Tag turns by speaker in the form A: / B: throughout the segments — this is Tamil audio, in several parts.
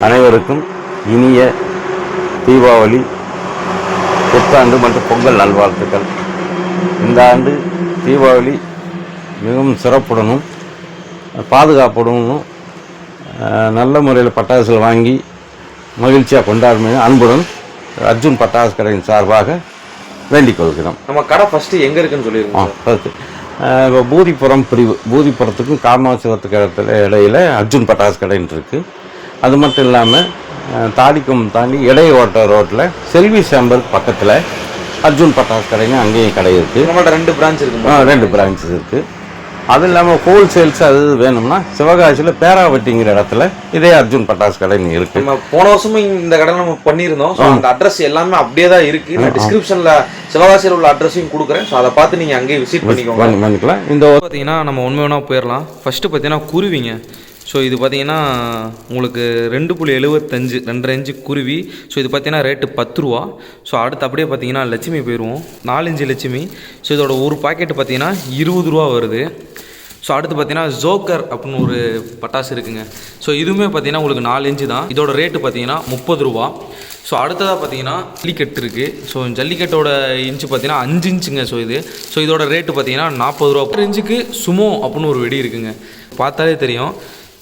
A: அனைவருக்கும் இனிய தீபாவளி புத்தாண்டு மற்றும் பொங்கல் நல்வாழ்த்துக்கள். இந்த ஆண்டு தீபாவளி மிகவும் சிறப்புடனும் பாதுகாப்புடனும் நல்ல முறையில் பட்டாசுகள் வாங்கி மகிழ்ச்சியாக கொண்டாடுமே அன்புடன் அர்ஜுன் பட்டாசு கடையின் சார்பாக வேண்டிக் கொள்கிறோம்.
B: நம்ம கடை ஃபர்ஸ்ட் எங்க இருக்குன்னு
A: அஹ், இப்போ பூதிப்புறம் பிரிவு பூதிப்புறத்துக்கும் காமாட்சிபுரத்துக்கு இடத்துல இடையில அர்ஜுன் பட்டாசு கடைன்னு இருக்குது அது மட்டும் இல்லாமல் தாடிக்கும் தாண்டி இடைய ஓட்ட ரோட்டில் செல்வி சேம்பர் பக்கத்தில் அர்ஜுன் பட்டாசு கடைங்க அங்கேயும் கடை இருக்குது
B: நம்மள்ட்ட ரெண்டு பிரான்ச் இருக்கு
A: ரெண்டு பிரான்ச்சஸ் இருக்குது அது இல்லாமல் ஹோல்சேல்ஸ் அது வேணும்னா சிவகாசியில் பேராவட்டிங்கிற இடத்துல இதே அர்ஜுன் பட்டாசு கடைன்னு இருக்குது
B: நம்ம போன வருஷமும் இந்த கடை நம்ம பண்ணியிருந்தோம். ஸோ அந்த அட்ரஸ் எல்லாமே அப்படியே தான் இருக்கு. நான் டிஸ்கிரிப்ஷன்ல சிவகாசியில் உள்ள அட்ரஸையும் கொடுக்குறேன். ஸோ அதை பார்த்து நீங்க அங்கேயே விசிட் பண்ணிக்கோங்க.
A: பண்ணி பண்ணிக்கலாம். இந்த
C: பார்த்தீங்கன்னா நம்ம வேணால் போயிடலாம் ஃபஸ்ட்டு பார்த்தீங்கன்னா குருவிங்க. ஸோ இது பார்த்தீங்கன்னா உங்களுக்கு ரெண்டு புள்ளி எழுபத்தஞ்சு ரெண்டரை இன்ச்சு குருவி. ஸோ இது பார்த்தீங்கன்னா ரேட்டு பத்து ரூபா. ஸோ அடுத்து அப்படியே பார்த்தீங்கன்னா லட்சுமி போயிடுவோம் நாலஞ்சு லட்சுமி. ஸோ இதோட ஒரு பாக்கெட்டு பார்த்தீங்கன்னா இருபது ரூபா வருது. ஸோ அடுத்து பார்த்தீங்கன்னா ஜோக்கர் அப்படின்னு ஒரு பட்டாசு இருக்குங்க. ஸோ இதுவுமே பார்த்தீங்கன்னா உங்களுக்கு நாலு இன்ச்சு தான். இதோட ரேட்டு பார்த்தீங்கன்னா முப்பது ரூபா. ஸோ அடுத்ததாக பார்த்தீங்கன்னா ஜல்லிக்கட்டு இருக்குது ஸோ ஜல்லிக்கட்டோட இன்ச்சு பார்த்தீங்கன்னா அஞ்சு இன்ச்சுங்க. ஸோ இது. ஸோ இதோட ரேட்டு பார்த்தீங்கன்னா நாற்பது ரூபா. ஒரு இன்ச்சுக்கு சுமோ அப்படின்னு ஒரு வெடி இருக்குங்க. பார்த்தாலே தெரியும்.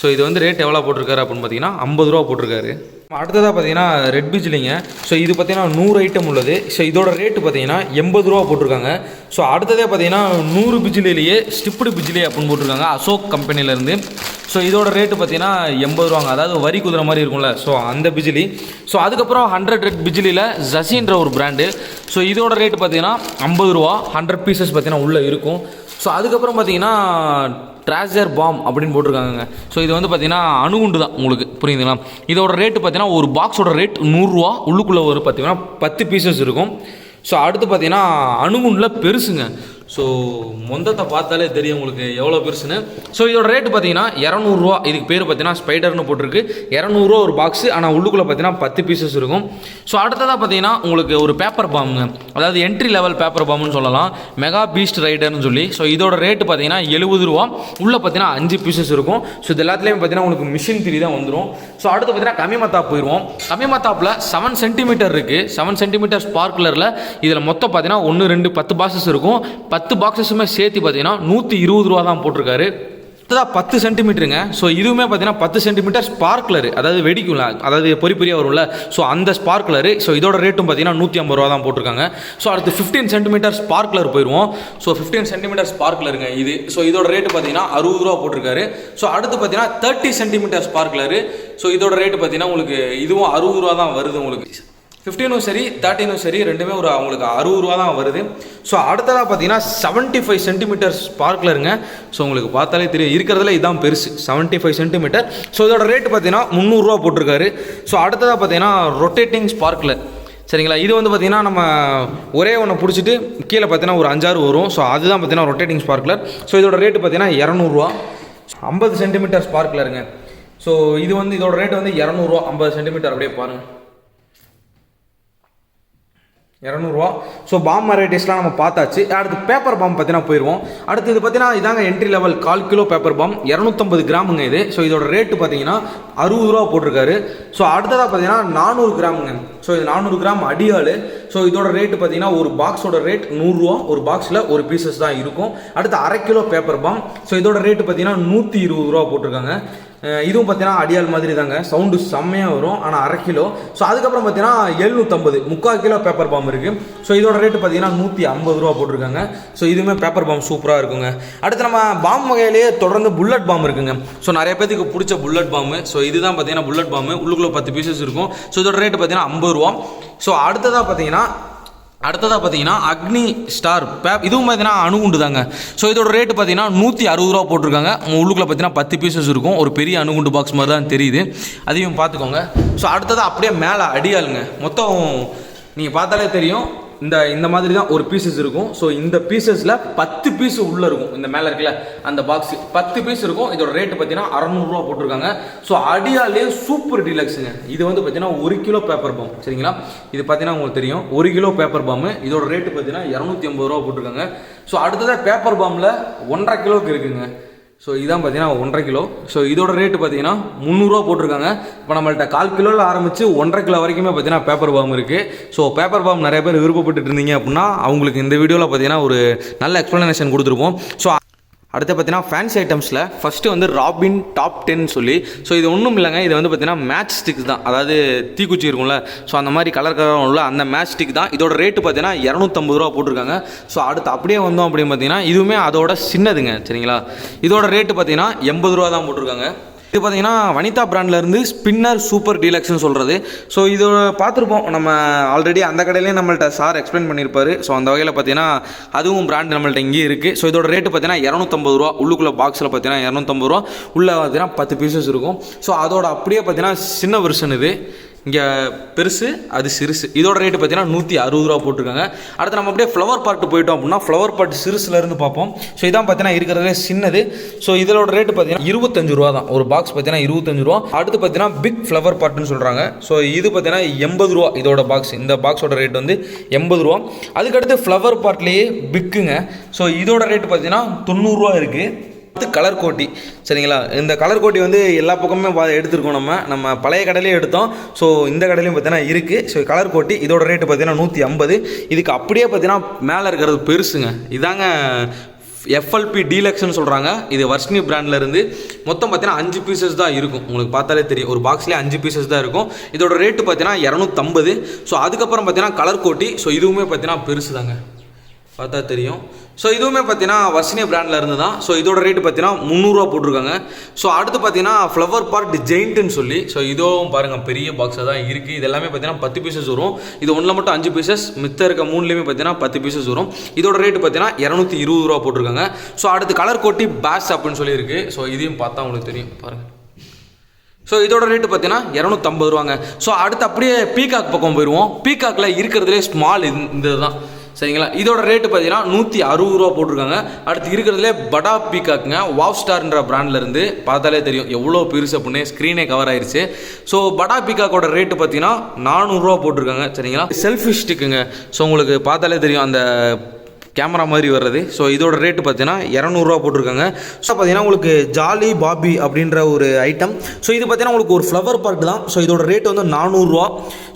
C: ஸோ இது வந்து ரேட் எவ்வளோ போட்டிருக்காரு அப்படின்னு பார்த்தீங்கன்னா ஐம்பது ரூபா போட்டிருக்காரு. அடுத்ததாக பார்த்தீங்கன்னா ரெட் பீச்சிலிங்க ஸோ இது பார்த்தீங்கன்னா நூறு ஐட்டம் உள்ளது. ஸோ இதோட ரேட்டு பார்த்தீங்கன்னா எண்பது ரூபா போட்டிருக்காங்க. ஸோ அடுத்ததே பார்த்தீங்கன்னா நூறு பிஜிலிலேயே ஸ்டிப்டு பிஜிலே அப்படின்னு போட்டிருக்காங்க அசோக் கம்பெனிலேருந்து ஸோ இதோட ரேட்டு பார்த்தீங்கன்னா எண்பது ரூபாங்க. அதாவது வரி குதிரை மாதிரி இருக்கும்ல. ஸோ அந்த பிஜிலி ஸோ அதுக்கப்புறம் ஹண்ட்ரட் ரெட் பிஜிலியில் ஜசின்ற ஒரு பிராண்டு ஸோ இதோட ரேட்டு பார்த்தீங்கன்னா ஐம்பது ரூபா. ஹண்ட்ரட் பீசஸ் பார்த்தீங்கன்னா உள்ளே இருக்கும். ஸோ அதுக்கப்புறம் பார்த்தீங்கன்னா ட்ராஜர் பாம் அப்படின்னு போட்டிருக்காங்க ஸோ இது வந்து பார்த்தீங்கன்னா அணுகுண்டு தான் உங்களுக்கு. புரியுதுங்களா? இதோட ரேட்டு பார்த்தீங்கன்னா ஒரு பாக்ஸோட ரேட் நூறுரூவா உள்ளுக்குள்ளே ஒரு பார்த்தீங்கன்னா பத்து பீசஸ் இருக்கும். ஸோ அடுத்து பார்த்தீங்கன்னா அணுகுண்டில் பெருசுங்க. ஸோ மொந்தத்தை பார்த்தாலே தெரியும் உங்களுக்கு எவ்வளோ பெருசுன்னு. ஸோ இதோட ரேட்டு பார்த்தீங்கன்னா இரநூறுவா. இதுக்கு பேர் பார்த்தீங்கன்னா ஸ்பைடர்னு போட்டிருக்கு. இரநூறுவா ஒரு பாக்ஸு ஆனால் உள்ளுக்குள்ளே பார்த்தீங்கன்னா பத்து பீசஸ் இருக்கும். ஸோ அடுத்ததாக பார்த்தீங்கன்னா உங்களுக்கு ஒரு பேப்பர் பாம்புங்க அதாவது என்ட்ரி லெவல் பேப்பர் பாம்புன்னு சொல்லலாம். மெகா பீஸ்ட் ரைடர்னு சொல்லி. ஸோ இதோட ரேட்டு பார்த்தீங்கன்னா எழுபது ரூபா. உள்ளே பார்த்தீங்கன்னா அஞ்சு பீசஸ் இருக்கும். ஸோ இது எல்லாத்துலேயும் பார்த்தீங்கன்னா உங்களுக்கு மிஷின் திரி தான் வந்துடும் ஸோ அடுத்து பார்த்தீங்கன்னா கமிமத்தா போயிடுவோம் கமிமத்தாப்பில் செவன் சென்டிமீட்டர் இருக்குது செவன் சென்டிமீட்டர் ஸ்பார்க்லரில் இதில் மொத்தம் பார்த்தீங்கன்னா ஒன்று ரெண்டு பத்து பாக்ஸஸ் இருக்கும். பத்து பத்து பாக்ஸஸுமே சேர்த்து பார்த்தீங்கன்னா நூற்றி இருபது ரூபா தான் போட்டிருக்காரு. அடுத்ததாக பத்து சென்டிமீட்டருங்க ஸோ இதுவுமே பார்த்தீங்கன்னா பத்து சென்டிமீட்டர் ஸ்பார்க்லரு அதாவது வெடிக்கும்ல அதாவது பொறி பொரிய வரும்ல. ஸோ அந்த ஸ்பார்க்லரு ஸோ இதோட ரேட்டும் பார்த்தீங்கன்னா நூற்றி ஐம்பது ரூபா தான் போட்டிருக்காங்க. ஸோ அடுத்து ஃபிஃப்டீன் சென்டிமீட்டர் ஸ்பார்க்லர் போயிடுவோம். ஸோ ஃபிஃப்டீன் சென்டிமீட்டர் ஸ்பார்க்லருங்க இது. ஸோ இதோட ரேட்டு பார்த்தீங்கன்னா அறுபது ரூபா போட்டிருக்காரு. ஸோ அடுத்து பார்த்தீங்கன்னா தேர்ட்டி சென்டிமீட்டர் ஸ்பார்க்லரு ஸோ இதோட ரேட்டு பார்த்தீங்கன்னா உங்களுக்கு இதுவும் அறுபது ரூபா தான் வருது உங்களுக்கு. ஃபிஃப்டீனும் சரி தேர்ட்டினும் சரி ரெண்டுமே ஒரு அவங்களுக்கு அறுபது ரூபா தான் வருது. ஸோ அடுத்ததாக பார்த்தீங்கன்னா செவன்ட்டி ஃபைவ் சென்டிமீட்டர் இருங்க. ஸோ உங்களுக்கு பார்த்தாலே தெரியும். இருக்கிறதுல இதான் பெருசு. செவன்ட்டி ஃபைவ் சென்டிமீட்டர் ஸோ இதோட ரேட்டு பார்த்தீங்கன்னா முந்நூறுரூவா போட்டிருக்காரு. ஸோ அடுத்ததாக பார்த்தீங்கன்னா ரொட்டேட்டிங் ஸ்பார்க்கில் சரிங்களா? இது வந்து பார்த்தீங்கன்னா நம்ம ஒரே ஒன்று பிடிச்சிட்டு கீழே பார்த்தீங்கன்னா ஒரு அஞ்சாறு வரும். ஸோ அதுதான் பார்த்தீங்கன்னா ரொட்டேட்டிங் ஸ்பார்க்லர் ஸோ இதோட ரேட்டு பார்த்தீங்கன்னா இரநூறுவா ஐம்பது சென்டிமீட்டர் ஸ்பார்க்கில் இருங்க. ஸோ இது வந்து இதோட ரேட் வந்து இரநூறுவா ஐம்பது சென்டிமீட்டர் அப்படியே பாருங்கள் இரநூறுவா. ஸோ பாம் வெரைட்டிஸ்லாம் நம்ம பார்த்தாச்சு. அடுத்து பேப்பர் பாம் பார்த்தீங்கன்னா போயிடுவோம் அடுத்து இது பார்த்தீங்கன்னா இதாங்க என்ட்ரி லெவல் கால் கிலோ பேப்பர் பாம் இரநூத்தம்பது கிராமுங்க இது. ஸோ இதோட ரேட்டு பார்த்தீங்கன்னா அறுபது ரூபா போட்டிருக்காரு. ஸோ அடுத்ததாக பார்த்தீங்கன்னா நானூறு கிராமுங்க. ஸோ இது நானூறு கிராம் அடியாள். ஸோ இதோட ரேட்டு பார்த்தீங்கன்னா ஒரு பாக்ஸோட ரேட் நூறுரூவா. ஒரு பாக்ஸில் ஒரு பீசஸ் தான் இருக்கும். அடுத்து அரை கிலோ பேப்பர் பாம் ஸோ இதோட ரேட்டு பார்த்தீங்கன்னா நூற்றி இருபது ரூபா போட்டிருக்காங்க. இதுவும் பார்த்தீங்கன்னா அடியால் மாதிரி தாங்க சவுண்டு செம்மையாக வரும். ஆனால் அரை கிலோ. ஸோ அதுக்கப்புறம் பார்த்தீங்கன்னா எழுநூற்றம்பது முக்கால் கிலோ பேப்பர் பாம் இருக்குது ஸோ இதோட ரேட்டு பார்த்தீங்கன்னா நூற்றி ஐம்பது ரூபா போட்டிருக்காங்க. ஸோ இதுவுமே பேப்பர் பாம் சூப்பராக இருக்குங்க. அடுத்து நம்ம பாம்பு வகையிலேயே தொடர்ந்து புல்லட் பாம் இருக்குங்க. ஸோ நிறைய பேத்துக்கு பிடிச்ச புல்லட் பாம்பு ஸோ இதுதான் பார்த்தீங்கன்னா புல்லட் பாம்பு உள்ளுக்குள்ளே பத்து பீசஸ் இருக்கும். ஸோ இதோட ரேட்டு பார்த்தீங்கன்னா ஐம்பது ரூபா. ஸோ அடுத்ததாக பார்த்தீங்கன்னா அடுத்ததாக பார்த்தீங்கன்னா அக்னி ஸ்டார் பேப் இதுவும் பார்த்தீங்கன்னா அணுகுண்டு தாங்க ஸோ இதோட ரேட்டு பார்த்தீங்கன்னா நூற்றி அறுபது ரூபா போட்டிருக்காங்க. உள்ளுக்குள்ள பார்த்தீங்கன்னா பத்து பீசஸ் இருக்கும். ஒரு பெரிய அணுகுண்டு பாக்ஸ் மாதிரி தான் தெரியுது. அதையும் பார்த்துக்கோங்க. ஸோ அடுத்ததாக அப்படியே மேலே அடியாளுங்க. மொத்தம் நீங்கள் பார்த்தாலே தெரியும். இந்த இந்த மாதிரி தான் ஒரு பீசஸ் இருக்கும். ஸோ இந்த பீசஸில் பத்து பீஸ் உள்ளே இருக்கும். இந்த மேலே இருக்குல்ல அந்த பாக்ஸ் பத்து பீஸ் இருக்கும். இதோட ரேட்டு பார்த்தீங்கன்னா அறநூறுரூவா போட்டிருக்காங்க. ஸோ அடியாலே சூப்பர் டீலக்ஸுங்க இது வந்து பார்த்தீங்கன்னா ஒரு கிலோ பேப்பர் பாம் சரிங்களா? இது பார்த்தீங்கன்னா உங்களுக்கு தெரியும். ஒரு கிலோ பேப்பர் பாம்பு இதோட ரேட்டு பார்த்தீங்கன்னா இரநூத்தி ஐம்பது ரூபா போட்டிருக்காங்க. ஸோ அடுத்ததாக பேப்பர் பாம்பில் ஒன்றரை கிலோவுக்கு இருக்குங்க. ஸோ இதான் பார்த்தீங்கன்னா ஒன்றரை கிலோ. ஸோ இதோட ரேட்டு பார்த்தீங்கன்னா முந்நூறுரூவா போட்டிருக்காங்க. இப்போ நம்மள்ட்ட கால் கிலோவில் ஆரம்பித்து ஒன்றரை கிலோ வரைக்குமே பார்த்தீங்கன்னா பேப்பர் பாம் இருக்குது ஸோ பேப்பர் பாம் நிறைய பேர் விருப்பப்பட்டுட்டு இருந்தீங்க அப்படின்னா அவங்களுக்கு இந்த வீடியோவில் பார்த்தீங்கன்னா ஒரு நல்ல எக்ஸ்ப்ளனேஷன் கொடுத்துருப்போம். ஸோ அடுத்து பார்த்தீங்கன்னா ஃபேன்சி ஐட்டம்ஸில் ஃபஸ்ட்டு வந்து ராபின் டாப் டென் சொல்லி ஸோ இது ஒன்றும் இல்லைங்க இது வந்து பார்த்தீங்கன்னா மேட்ச் ஸ்டிக்ஸ் தான். அதாவது தீக்குச்சி இருக்கும்ல ஸோ அந்த மாதிரி கலர் கலர் உள்ள அந்த மேட்ச் ஸ்டிக் தான். இதோட ரேட்டு பார்த்தீங்கன்னா இரநூத்தம்பது ரூபா போட்டிருக்காங்க. ஸோ அடுத்து அப்படியே வந்தோம் அப்படின்னு பார்த்தீங்கன்னா இதுவுமே அதோட சின்னதுங்க சரிங்களா? இதோட ரேட்டு பார்த்தீங்கன்னா எண்பது ரூபா தான் போட்டிருக்காங்க. இது பார்த்தீங்கன்னா வனிதா பிராண்ட்லேருந்து ஸ்பின்னர் சூப்பர் டீலக்ஸ்னு சொல்கிறது ஸோ இது பார்த்துருப்போம் நம்ம ஆல்ரெடி அந்த கடையிலேயே நம்மள்ட்ட சார் எக்ஸ்பிளைன் பண்ணியிருப்பார் ஸோ அந்த வகையில் பார்த்தீங்கன்னா அதுவும் பிராண்ட் நம்மள்ட்ட இங்கேயே இருக்குது ஸோ இதோட ரேட்டு பார்த்தீங்கன்னா இரநூத்தம்பது ரூபா. உள்ளுக்குள்ள பாக்ஸில் பார்த்தீங்கன்னா இரநூத்தம்பது ரூபா. உள்ளே பார்த்தீங்கன்னா பத்து பீசஸ் இருக்கும். ஸோ அதோட அப்படியே பார்த்தீங்கன்னா சின்ன வெர்ஷன் இது. இங்கே பெருசு அது சிறுசு. இதோட ரேட்டு பார்த்தீங்கன்னா நூற்றி அறுபது ரூபா போட்டிருக்காங்க. அடுத்து நம்ம அப்படியே ஃப்ளவர் பாட்டு போயிட்டோம் அப்படின்னா ஃப்ளவர் பாட்டு சிறுசுலேருந்து பார்ப்போம். ஸோ இதான் பார்த்தீங்கன்னா இருக்கிறதுலே சின்னது. ஸோ இதோட ரேட்டு பார்த்தீங்கன்னா இருபத்தஞ்சு ரூபா தான். ஒரு பாக்ஸ் பார்த்தீங்கன்னா இருபத்தஞ்சு ரூபா. அடுத்து பார்த்தீங்கன்னா பிக் ஃப்ளவர் பாட்டுன்னு சொல்கிறாங்க ஸோ இது பார்த்தீங்கன்னா எண்பது ரூபா இதோட பாக்ஸ் இந்த பாக்ஸோட ரேட் வந்து எண்பது ரூபா. அதுக்கடுத்து ஃப்ளவர் பாட்லேயே பிக்குங்க ஸோ இதோட ரேட்டு பார்த்தீங்கன்னா தொண்ணூறுரூவா இருக்குது அடுத்து கலர் கோட்டி. சரிங்களா? இந்த கலர் கோட்டி வந்து எல்லா பக்கமுமே எடுத்திருக்கோம் நம்ம. நம்ம பழைய கடையிலே எடுத்தோம். ஸோ இந்த கடையிலையும் பார்த்தீங்கன்னா இருக்குது ஸோ கலர் கோட்டி இதோட ரேட்டு பார்த்தீங்கன்னா நூற்றி ஐம்பது. இதுக்கு அப்படியே பார்த்தீங்கன்னா மேலே இருக்கிறது பெருசுங்க. இதாங்க எஃப்எல்பி டீலக்ஸ்னு சொல்கிறாங்க இது வர்ஷ்னி பிராண்டில் இருந்து மொத்தம் பார்த்தீங்கன்னா அஞ்சு பீசஸ் தான் இருக்கும். உங்களுக்கு பார்த்தாலே தெரியும். ஒரு பாக்ஸ்லேயே அஞ்சு பீசஸ் தான் இருக்கும். இதோட ரேட்டு பார்த்தீங்கன்னா இரநூத்தம்பது. ஸோ அதுக்கப்புறம் பார்த்தீங்கன்னா கலர் கோட்டி. ஸோ இதுவுமே பார்த்தீங்கன்னா பெருசு தாங்க பார்த்தா தெரியும். ஸோ இதுவுமே பார்த்தீங்கன்னா வர்ஷினி பிராண்டில் இருந்து தான் ஸோ இதோட ரேட்டு பார்த்தீங்கன்னா முந்நூறுரூவா போட்டிருக்காங்க. ஸோ அடுத்து பார்த்தீங்கன்னா ஃப்ளவர் பார்ட் ஜெயிண்ட்டுன்னு சொல்லி. ஸோ இதுவும் பாருங்கள் பெரிய பாக்ஸாக தான் இருக்குது இது எல்லாமே பார்த்தீங்கன்னா பத்து பீசஸ் வரும். இது ஒன்றில் மட்டும் அஞ்சு பீசஸ் மித்த இருக்க மூணுலேயுமே பார்த்தீங்கன்னா பத்து பீசஸ் வரும். இதோட ரேட்டு பார்த்தீங்கன்னா இரநூத்தி இருபது ரூபா போட்டிருக்காங்க. ஸோ அடுத்து கலர் கோட்டி பேஸ் அப்படின்னு சொல்லியிருக்கு. ஸோ இதையும் பார்த்தா உங்களுக்கு தெரியும். பாருங்கள் ஸோ இதோட ரேட்டு பார்த்தீங்கன்னா இரநூத்தம்பது ரூபாங்க. ஸோ அடுத்து அப்படியே பீகாக் பக்கம் போயிடுவோம் பீகாக்கில் இருக்கிறதுலே ஸ்மால் இந்த இதுதான். சரிங்களா? இதோட ரேட்டு பார்த்தீங்கன்னா நூற்றி அறுபது ரூபா போட்டிருக்காங்க. அடுத்து இருக்கிறதுலே படா பீகாக்குங்க வாவ் ஸ்டார்ன்ற பிராண்ட்லேருந்து பார்த்தாலே தெரியும். எவ்வளோ பெருசு அப்படின்னு ஸ்க்ரீனே கவர் ஆயிடுச்சு ஸோ படா பீகாக்கோட ரேட்டு பார்த்தீங்கன்னா நானூறுரூவா போட்டிருக்காங்க சரிங்களா? செல்ஃபி ஸ்டிக்குங்க ஸோ உங்களுக்கு பார்த்தாலே தெரியும் அந்த கேமரா மாதிரி வர்றது. ஸோ இதோட ரேட்டு பார்த்தீங்கன்னா இரநூறுவா போட்டிருக்காங்க. ஸோ பார்த்தீங்கன்னா உங்களுக்கு ஜாலி பாபி அப்படின்ற ஒரு ஐட்டம் ஸோ இது பார்த்தீங்கன்னா உங்களுக்கு ஒரு ஃப்ளவர் பார்க் தான். ஸோ இதோட ரேட் வந்து நானூறுரூவா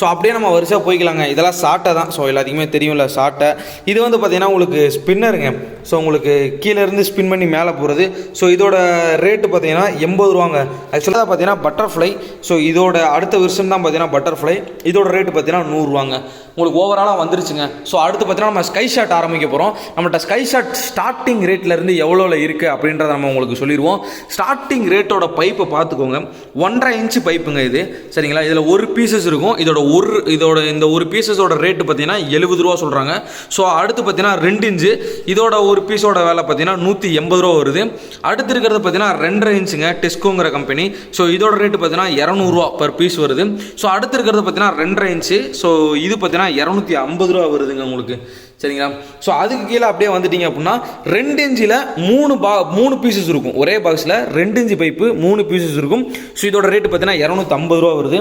C: ஸோ அப்படியே நம்ம வரிசையாக போய்க்கலாங்க. இதெல்லாம் சாட்டை தான். ஸோ எல்லாத்துக்குமே தெரியும்ல சாட்டை. இது வந்து பார்த்தீங்கன்னா உங்களுக்கு ஸ்பின்னருங்க ஸோ உங்களுக்கு கீழே இருந்து ஸ்பின் பண்ணி மேலே போகிறது ஸோ இதோட ரேட்டு பார்த்தீங்கன்னா எண்பது ரூபாங்க. ஆக்சுவலாக பார்த்தீங்கன்னா பட்டர்ஃப்ளை ஸோ இதோட அடுத்த வருஷம் தான் பார்த்தீங்கன்னா பட்டர்ஃப்ளை இதோட ரேட்டு பார்த்தீங்கன்னா நூறுரூவாங்க. உங்களுக்கு ஓவராலாக வந்துருச்சுங்க. ஸோ அடுத்து பார்த்தீங்கன்னா நம்ம ஸ்கை ஷாட் ஆரம்பிக்க போகிறோம் நம்மகிட்ட ஸ்கை ஷாட் ஸ்டார்டிங் ரேட்லேருந்து எவ்வளோவில் இருக்குது அப்படின்றத நம்ம உங்களுக்கு சொல்லிடுவோம் ஸ்டார்டிங் ரேட்டோட பைப்பை பார்த்துக்கோங்க. ஒன்றரை இன்ச்சு பைப்புங்க இது. சரிங்களா? இதில் ஒரு பீசஸ் இருக்கும். இதோட ஒரு இதோட இந்த ஒரு பீசஸோட ரேட்டு பார்த்தீங்கன்னா எழுபது ரூபா சொல்கிறாங்க ஸோ அடுத்து பார்த்தீங்கன்னா ரெண்டு இன்ச்சு இதோட ஒரு பீஸோட வேலை பார்த்தீங்கன்னா நூற்றி எண்பது ரூபா வருது. அடுத்து இருக்கிறது பார்த்தீங்கன்னா ரெண்டரை இன்ச்சுங்க டெஸ்கோங்கிற கம்பெனி ஸோ இதோட ரேட்டு பார்த்தீங்கன்னா இரநூறுவா பர் பீஸ் வருது. ஸோ அடுத்து இருக்கிறது பார்த்தீங்கன்னா ரெண்டரை இன்ச்சு ஸோ இது பார்த்தீங்கன்னா இரநூத்தி ஐம்பது ரூபா வருதுங்க உங்களுக்கு. சரிங்களா? ஸோ அதுக்கு கீழே அப்படியே வந்துட்டீங்க அப்படின்னா ரெண்டு இன்ச்சில் மூணு பா மூணு பீசஸ் இருக்கும். ஒரே பாக்ஸில் ரெண்டு இன்ச்சு பைப்பு மூணு பீசஸ் இருக்கும். ஸோ இதோட ரேட்டு பார்த்தீங்கன்னா இரநூத்தம்பது ரூபா வருது.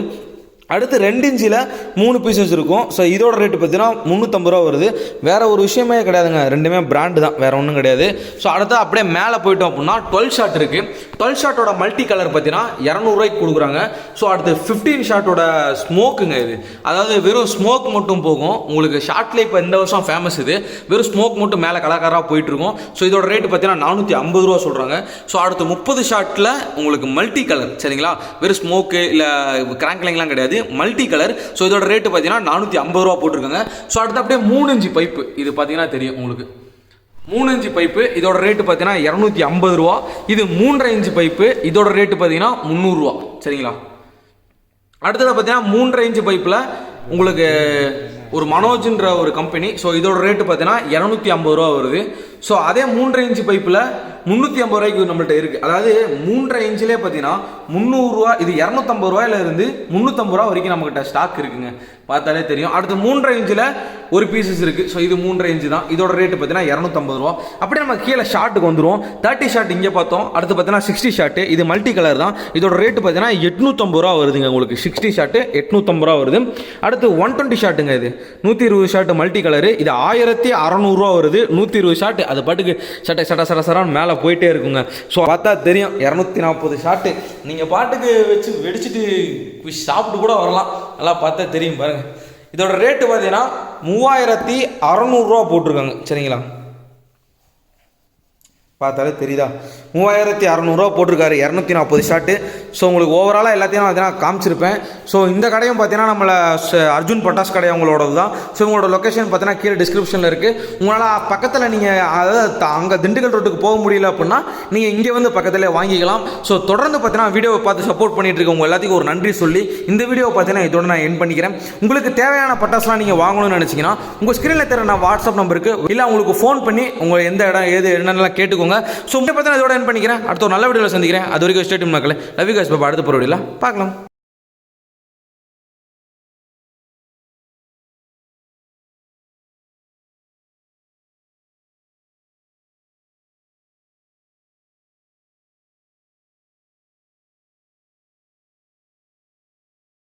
C: அடுத்து ரெண்டு இன்ச்சில் மூணு பீசஸ் இருக்கும் ஸோ இதோட ரேட்டு பார்த்தீங்கன்னா முந்நூற்றம்பது ரூபா வருது. வேறு ஒரு விஷயமே கிடையாதுங்க. ரெண்டுமே பிராண்டு தான். வேறு ஒன்றும் கிடையாது. ஸோ அடுத்து அப்படியே மேலே போயிட்டோம் அப்படின்னா டுவெல் ஷாட் இருக்குது டுவெல் ஷாட்டோட மல்டி கலர் பார்த்தீங்கன்னா இரநூறுவாய்க்கு கொடுக்குறாங்க. ஸோ அடுத்து ஃபிஃப்டீன் ஷாட்டோட ஸ்மோக்குங்க இது. அதாவது வெறும் ஸ்மோக் மட்டும் போகும். உங்களுக்கு ஷார்ட்லேயே இப்போ இந்த வருஷம் ஃபேமஸ் இது. வெறும் ஸ்மோக் மட்டும் மேலே கலாக்காராக போயிட்டுருக்கும் ஸோ இதோட ரேட்டு பார்த்தீங்கன்னா நானூற்றி ஐம்பது ரூபா சொல்கிறாங்க ஸோ அடுத்து முப்பது ஷாட்டில் உங்களுக்கு மல்டி கலர் சரிங்களா? வெறும் ஸ்மோக்கு இல்லை கிராங்க்லிங்லாம் கிடையாது. மல்டி கலர் ஸோ இதோட ரேட்டு பார்த்தீங்கன்னா நானூற்றி ஐம்பது ரூபா போட்டிருக்காங்க. ஸோ அடுத்து அப்படியே மூணு இன்ச்சு பைப்பு இது பார்த்தீங்கன்னா தெரியும் உங்களுக்கு. மூணு இன்ச்சு பைப்பு இதோட ரேட்டு பார்த்தீங்கன்னா இரநூத்தி ஐம்பது ரூபா. இது மூன்றரை இன்ச்சு பைப்பு இதோட ரேட்டு பார்த்தீங்கன்னா முந்நூறுரூவா சரிங்களா? அடுத்தது பார்த்தீங்கன்னா மூன்றரை இன்ச்சு பைப்பில் உங்களுக்கு ஒரு மனோஜ்ன்ற ஒரு கம்பெனி ஸோ இதோட ரேட்டு பார்த்தீங்கன்னா இரநூத்தி ஐம்பது ரூபா வருது. ஸோ அதே மூன்றரை இன்ச்சு பைப்பில் முந்நூற்றி ஐம்பது ரூபாய்க்கு நம்மள்ட்ட இருக்குது அதாவது மூன்றரை இன்ச்சிலே பார்த்தீங்கன்னா முந்நூறுரூவா இது இரநூத்தம்பது ரூபாயிலிருந்து முந்நூற்றம்பது ரூபா வரைக்கும் நம்மக்கிட்ட ஸ்டாக் இருக்குங்க. பார்த்தாலே தெரியும். அடுத்து மூன்றரை இன்ச்சில் ஒரு பீசஸ் இருக்குது ஸோ இது மூன்றரை இன்ச்சு தான். இதோட ரேட்டு பார்த்தீங்கன்னா இரநூத்தம்பது ரூபா. அப்படியே நம்ம கீழே ஷார்ட்டுக்கு வந்துடுவோம் தேர்ட்டி ஷார்ட் இங்கே பார்த்தோம். அடுத்து பார்த்தீங்கன்னா சிக்ஸ்டி ஷார்ட்டு இது மல்டி கலர் தான். இதோட ரேட்டு பார்த்தீங்கன்னா எட்நூற்றம்பது ரூபா வருதுங்க உங்களுக்கு. சிக்ஸ்டி ஷார்ட்டு எட்நூற்றம்பது ரூபா வருது. அடுத்து ஒன் டுவெண்ட்டி ஷார்ட்டுங்க இது. நூற்றி இருபது ஷார்ட் மல்டி கலரு இது ஆயிரத்தி அறநூறுவா வருது. நூற்றி இருபது ஷார்ட் அது பாட்டுக்கு சட்டை சட்ட சட சரான்னு மேலே மேலே போயிட்டே இருக்குங்க. ஸோ பார்த்தா தெரியும் இரநூத்தி நாற்பது ஷாட்டு நீங்கள் பாட்டுக்கு வச்சு வெடிச்சிட்டு சாப்பிட்டு கூட வரலாம். நல்லா பார்த்தா தெரியும் பாருங்கள் இதோட ரேட்டு பார்த்தீங்கன்னா மூவாயிரத்தி அறநூறுரூவா போட்டிருக்காங்க. சரிங்களா? பார்த்தாலே தெரியுதா? மூவாயிரத்தி அறநூறுவா போட்டிருக்காரு. இரநூத்தி நாற்பது ஷாட்டு ஸோ உங்களுக்கு ஓவராலாக எல்லாத்தையும் பார்த்தீங்கன்னா காமிச்சிருப்பேன். ஸோ இந்த கடையும் பார்த்தீங்கன்னா நம்மளை அர்ஜுன் பட்டாஸ் கடை உங்களோடது தான் ஸோ உங்களோட லொக்கேஷன் பார்த்தீங்கன்னா கீழே டிஸ்கிரிப்ஷனில் இருக்குது உங்களால் பக்கத்தில் நீங்கள் அதாவது அங்கே திண்டுக்கல் ரோட்டுக்கு போக முடியல அப்படின்னா நீங்கள் இங்கே வந்து பக்கத்தில் வாங்கிக்கலாம். ஸோ தொடர்ந்து பார்த்தீங்கன்னா வீடியோவை பார்த்து சப்போர்ட் பண்ணிட்டு இருக்க உங்கள் எல்லாத்துக்கும் ஒரு நன்றி சொல்லி இந்த வீடியோவை பார்த்தீங்கன்னா இதோட நான் என் பண்ணிக்கிறேன். உங்களுக்கு தேவையான பட்டாசுலாம் நீங்கள் வாங்கணும்னு நினச்சிங்கன்னா உங்கள் ஸ்க்ரீனில் தர நான் வாட்ஸ்அப் நம்பருக்கு இல்லை உங்களுக்கு ஃபோன் பண்ணி உங்கள் எந்த இடம் ஏது என்னென்னலாம் கேட்டுக்கோங்க. ஸோ உங்களை பார்த்தா இதோட என் பண்ணிக்கிறேன். அடுத்த ஒரு நல்ல வீடியோவில் சந்திக்கிறேன். அது வரைக்கும் ஸ்டேட் மக்களே. Love you guys. பாப்பா அடுத்த பொருள் பார்க்கலாம்